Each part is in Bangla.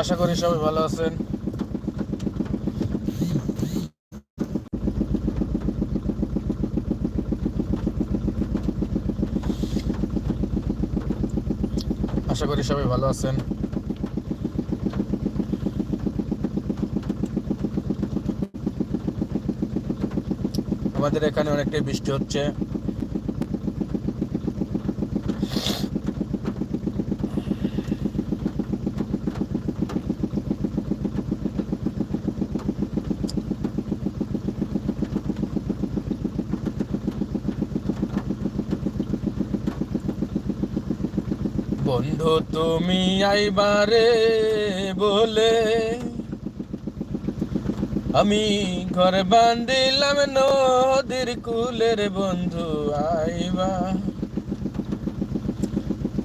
আশা করি সবাই ভালো আছেন। আশা করি সবাই ভালো আছেন। আমাদের এখানে অনেকটাই বৃষ্টি হচ্ছে। বন্ধু, তুমি আইবারে বলে আমি ঘর বান্ধিলাম নদীর কুলের বন্ধু, আইবা।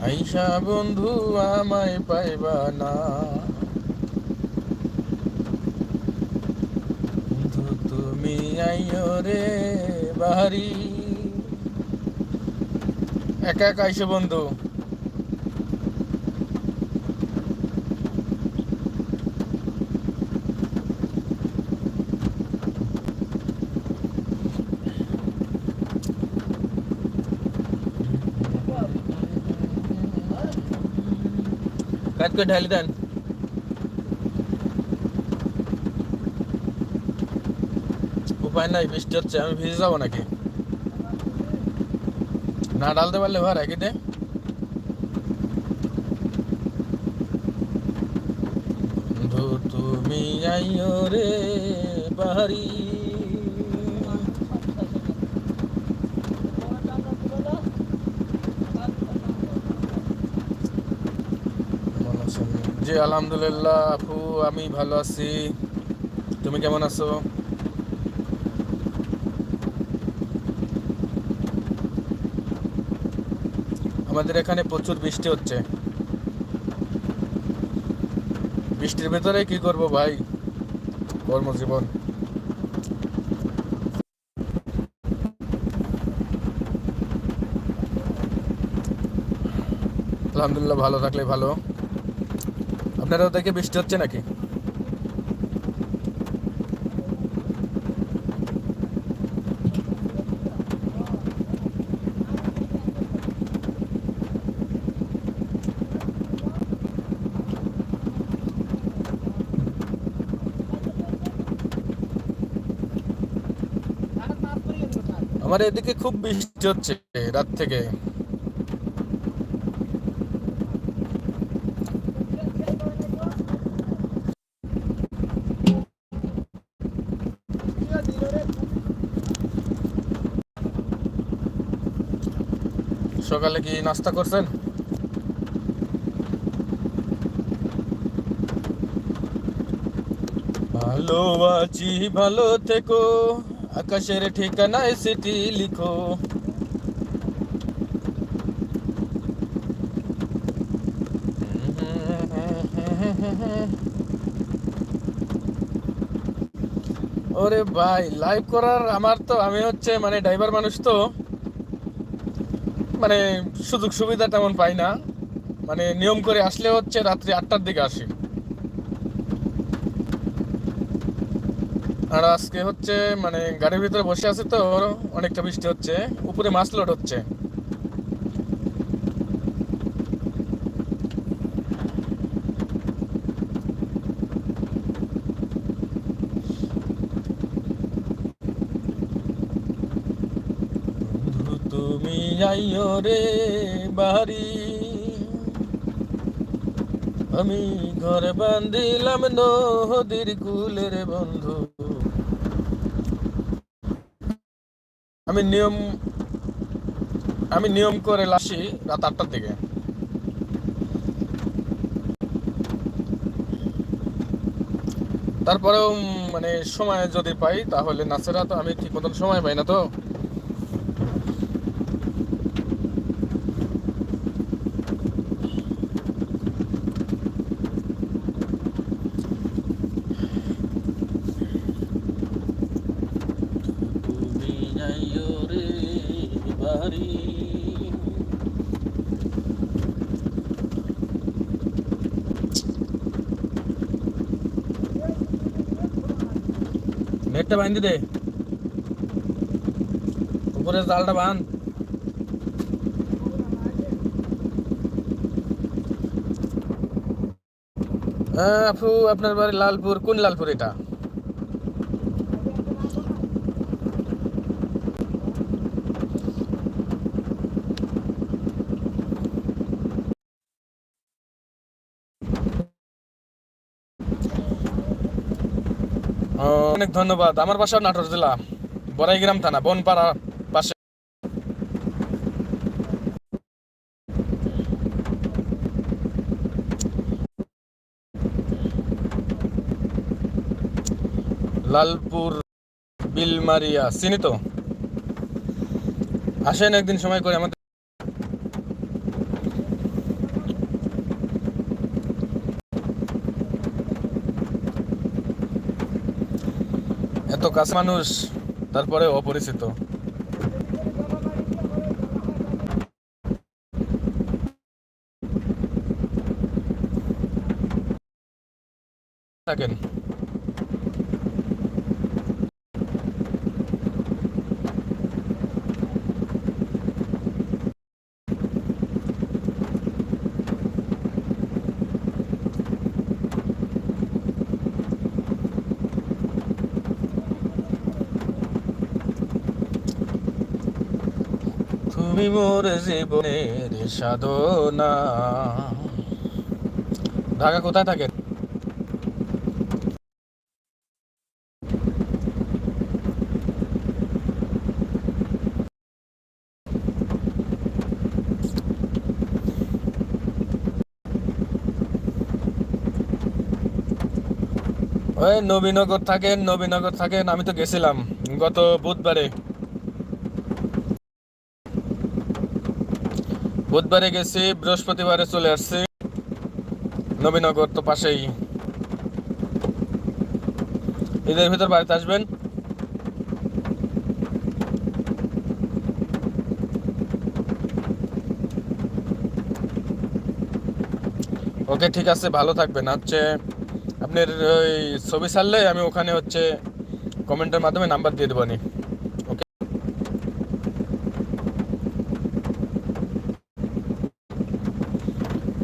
আইসা বন্ধু, আমায় পাইবা না। বন্ধু, তুমি আইও রে বাহারি। একা একা আইসো বন্ধু। কাট করে ঢালি দেন উপায় নাই, বৃষ্টি হচ্ছে, আমি ভিজে যাব নাকি? না ডালতে পারলে ভাই রেখে দে। তুমি আইও রে বাহারি কেমন আছেন? জি, আলহামদুলিল্লাহ আপু, আমি ভালো আছি। তুমি কেমন আছো? আমাদের এখানে প্রচুর বৃষ্টি হচ্ছে। বৃষ্টির ভেতরে কি করব ভাই? কর্মজীবন। আলহামদুলিল্লাহ, ভালো থাকলে ভালো। আপনারা ওদিকে বৃষ্টি হচ্ছে নাকি? আমার এদিকে খুব বৃষ্টি হচ্ছে রাত থেকে। সকালে কি নাস্তা করছেন? ভালো আছি ভালো থেকো, আকাশের ঠিকানায় সিটি লিখো। ওরে ভাই লাইভ করার আমার তো, আমি হচ্ছে মানে ড্রাইভার মানুষ তো। মানে সুযোগ সুবিধা তেমন পাই না। মানে নিয়ম করে আসলে হচ্ছে রাত্রি আটটার দিকে আসি। আর আজকে হচ্ছে মানে গাড়ির ভিতরে বসে আছে তো, অনেকটা বৃষ্টি হচ্ছে, উপরে মাছ লোড হচ্ছে বন্ধু তুমি যাইও রে বাড়ি আমি ঘরে বান্ধিলাম নদীর কুলের বন্ধু। আমি নিয়ম আমি নিয়ম করে লাসি রাত আটটার দিকে। তারপরেও মানে সময় যদি পাই, তাহলে নাচেরা তো আমি ঠিক মতন সময় পাই না তো? নেটটা বাঁধি দে। উপরে জালটা হ্যাঁ আপু আপনার বাড়ি লালপুর কোন লালপুর এটা? অনেক ধন্যবাদ। আমার বাসা নাটোর জেলা, বড়াইগ্রাম থানা, বনপাড়া পাশে। লালপুর, বিলমারিয়া, চিনি তো? আসেন একদিন সময় করে আমাদের এত কাছ মানুষ তারপরে অপরিচিত। থাকেন। তুমি মোর জীবনের সাধনা। ঢাকা কোথায় থাকেন ওই নবীনগর থাকেন নবীনগর থাকেন, আমি তো গেছিলাম গত বুধবারে। বুধবারে গেছি, বৃহস্পতিবারে চলে আসছি। নবীনগর তো পাশেই। ঈদের ভিতর বাড়িতে আসবেন। ওকে, ঠিক আছে, ভালো থাকবেন। হচ্ছে, আপনার ওই ছবি ছাড়লে আমি ওখানে হচ্ছে কমেন্টের মাধ্যমে নাম্বার দিয়ে দেবো ওকে?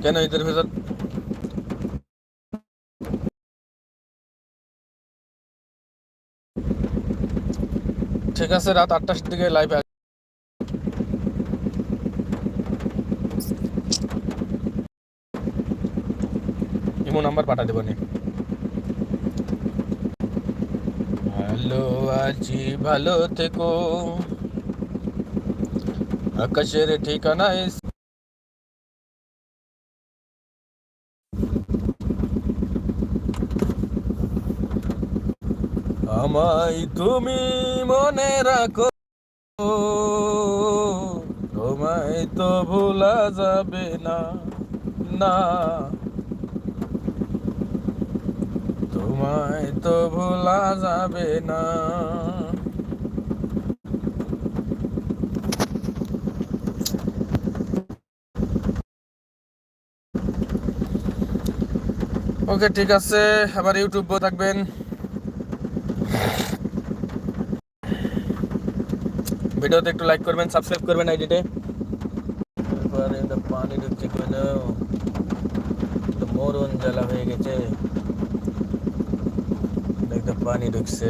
কেন ঈদের ভিতর ঠিক আছে, রাত আটটার দিকে লাইভে ইমো নাম্বার পাঠা দেবো নি। ভালো আছি, ভালো থেকো। আকাশের ঠিকানায় আমায় তুমি মনে রাখো, তোমায় তো ভোলা যাবে না না। তোমায় তো ভোলা যাবে না। ওকে, ঠিক আছে। আবার ইউটিউব থাকবেন। ভিডিওতে একটু লাইক করবেন সাবস্ক্রাইব করবেন আইডিতে এবারে পানি ঢুকছে কেন তো মরণ জ্বালা হয়ে গেছে। দেখতে পানি ঢুকছে।